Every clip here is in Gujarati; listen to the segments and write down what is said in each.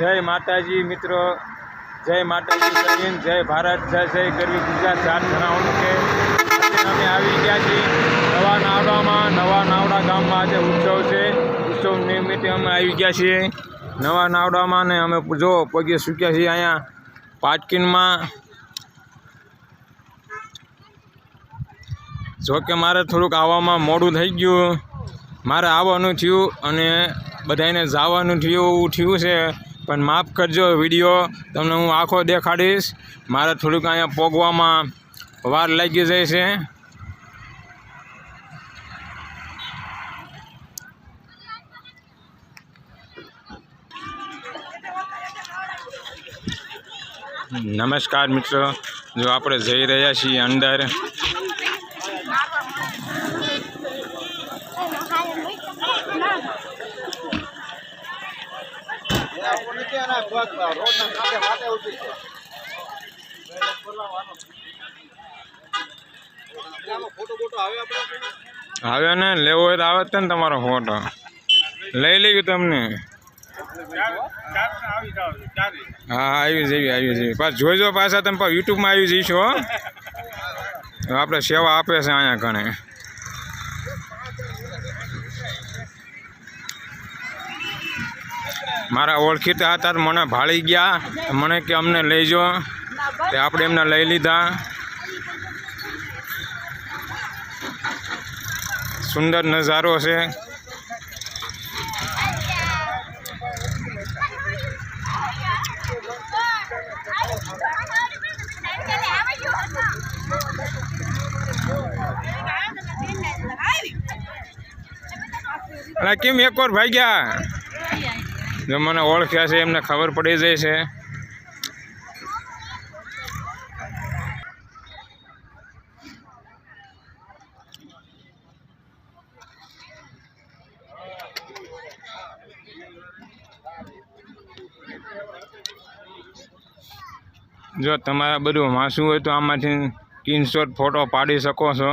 જય માતાજી મિત્રો. જય માતાજી કરીને જય ભારત, જય જય ગરવી ગુજરાત. ચાર જણાવું કે અમે આવી ગયા છીએ નવા નાવડામાં. નવા નાવડા ગામમાં આજે ઉત્સવ છે. ઉત્સવ નિમિત્તે અમે આવી ગયા છીએ નવા નાવડામાં ને અમે જો પગે સૂક્યા છીએ અહીંયા પાટકીનમાં. જો કે મારે થોડુંક આવવામાં મોડું થઈ ગયું. મારે આવવાનું થયું અને બધાને જવાનું થયું, એવું થયું છે. પણ માફ કરજો વીડિયો, તમને હું આખો દેખાડીશ. મારે થોડુંક અહીંયા પોગવામાં વાર લાગી જાય છે. નમસ્કાર મિત્રો, જો આપણે જઈ રહ્યા છીએ અંદર. હવે ને લેવો હોય તો આવે જ ને તમારો ફોટો લઈ લીધું તમને. હા આવી જઈએ આવી જઈએ. પાછ જોઈજો પાછા, તમે યુટ્યુબમાં આવી જઈશો આપણે સેવા આપે છે અહીંયા ઘણે. મારા ઓળખીતા હતા મને ભાળી ગયા. મને કે અમને લઈ જો તે આપણે એમને લઈ લીધા. સુંદર નજારો છે. કેમ એક વાર ભાઈ ગયા જો મને ઓળખ્યા છે, એમને ખબર પડી જાય છે. જો તમારે બધું વાંચવું હોય તો આમાંથી સ્ક્રીનશોટ ફોટો પાડી શકો છો.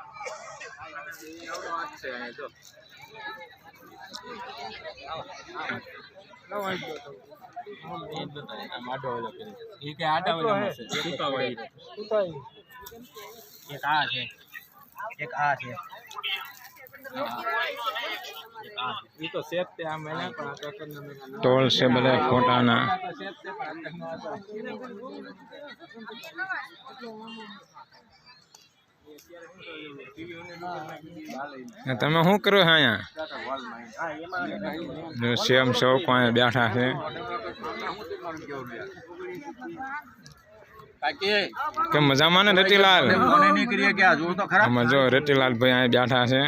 એક આ છે એક આ છે ટોલ છે બધા ફોટાના ને તમે શું કરો છો અહીંયા? જો સેમ સૌ અહીંયા બેઠા છે. કે મજામાં ને રતિલાલ? કોને નીકળીએ કે આ જો તો ખરા આમાં જો રતિલાલ ભાઈ અહીંયા બેઠા છે.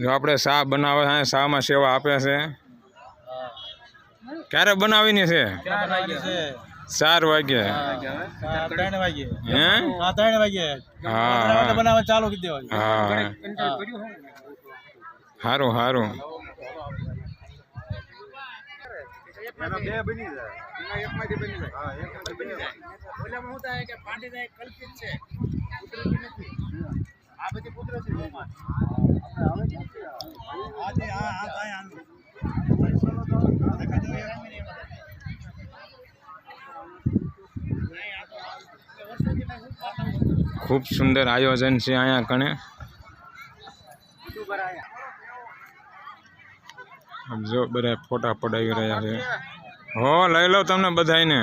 જો આપણે શા બનાવે છે શામાં સેવા આપે છે. ક્યારે બનાવીની છે? ચાર વાગે ત્રણ વાગે. હે? હા ત્રણ વાગે. હા. બનાવવા ચાલુ કરી દેવાય હા. સારું સારું આ બની જાય એકમાંથી બની જાય હા એકમાંથી બની જાય ઓલામાં શું થાય કે પાટીદાર કલ્પિત છે કુદરતી નથી આ બધી પુત્ર છે ગૌમાં. આપણે હવે ક્યાંથી આવે? આ જે આ- આ થાય આનું. પૈસાનો તો ધક્કા જો એ રમી નહીં એમાં. નહીં, આ તો આ- વર્ષોથી મેં હું ખાતા હોઉં. ખૂબ સુંદર આયોજન છે અહીંયા કણે. જો બધા ફોટા પડાવી રહ્યા છે. હો, લઈ લો તમને બધાને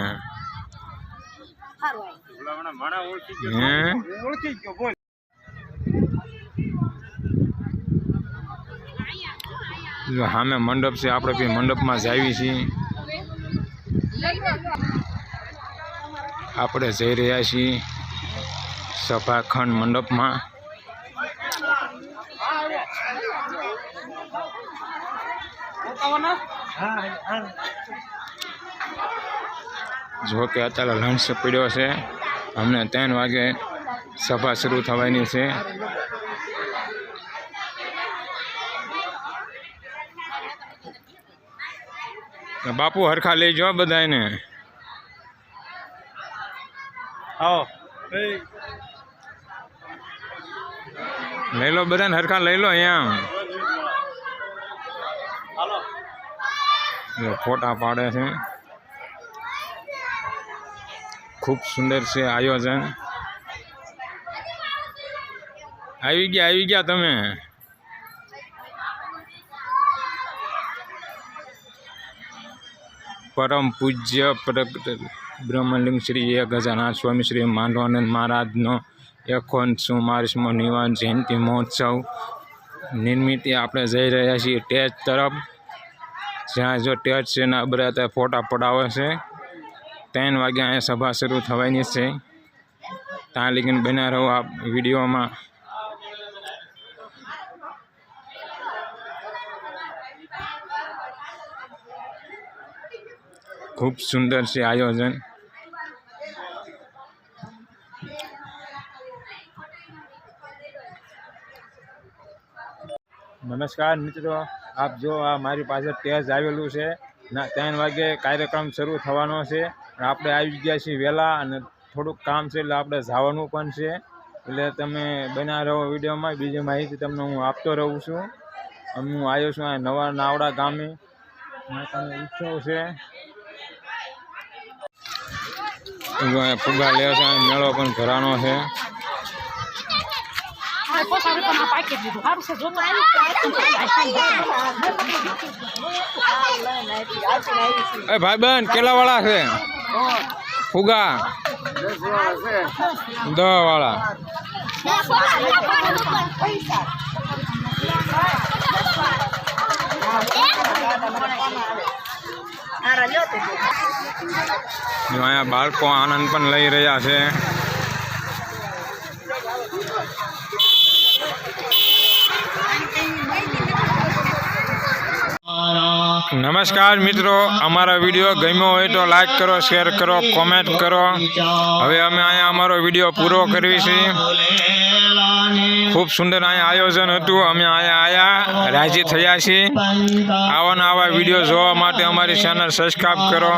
જો સામે મંડપ છે, આપણે બી મંડપમાં જ આવી છીએ. આપણે જઈ રહ્યા છીએ. સભાખંડ મંડપમાં. જો કે અત્યારે લંચ પીડ્યો છે. અમને ત્રણ વાગે સભા શરૂ થવાની છે. બાપુ હરખા લઈ જાઓ બધાને આવો. લઈ લો બધાને હરખા લઈ લો અહીંયા. હાલો જો ફોટા પાડે છે. ખૂબ સુંદર છે આયોજન. આવી ગયા આવી ગયા તમે. પરમ પૂજ્ય પ્રગટ બ્રહ્મલિંગ શ્રી એક હજાર સ્વામી શ્રી માંડવાનંદ મહારાજનો એકોનસો માર્ચમો નિવાન જયંતિ મહોત્સવ નિર્મિતે આપણે જઈ રહ્યા છીએ ટેચ તરફ. જ્યાં જો ટેચ છે ને બધા ફોટા પડાવે છે. ત્રણ વાગે અહીંયા સભા શરૂ થવાની છે. ત્યાં લગીને બન્યા રહો આ વિડીયોમાં. ખૂબ સુંદર છે આયોજન. નમસ્કાર મિત્રો, આપ જો આ મારી પાસે ટેસ આવેલું છે ત્રણ વાગે કાર્યક્રમ શરૂ થવાનો છે. આપણે આવી ગયા છીએ વહેલા અને થોડુંક કામ છે એટલે આપણે જવાનું પણ છે. એટલે તમે બના રહો વિડીયોમાં. બીજી માહિતી તમને હું આપતો રહું છું. હું આવ્યો છું આ નવા નાવડા ગામે. માતાનો ઉત્સવ છે. ફુગા લે છે મેળો પણ ઘરાનો છે. આ પોસા રૂપિયામાં પાકીટ લીધું સારું છે જોતો એ ભાઈબંધ કેટલા વાળા છે? ફુગા? દસ વાળા અહીંયા બાળકો આનંદ પણ લઈ રહ્યા છે. નમસ્કાર મિત્રો, અમારો વીડિયો ગમ્યો હોય તો લાઈક કરો શેર કરો કોમેન્ટ કરો. હવે અમે અહીંયા અમારો વીડિયો પૂરો કરવી છે. ખૂબ સુંદર અહીંયા આયોજન હતું. અમે અહીંયા આવ્યા રાજી થયા છીએ. આવાના આવા વીડિયો જોવા માટે અમારી ચેનલ સબસ્ક્રાઈબ કરો.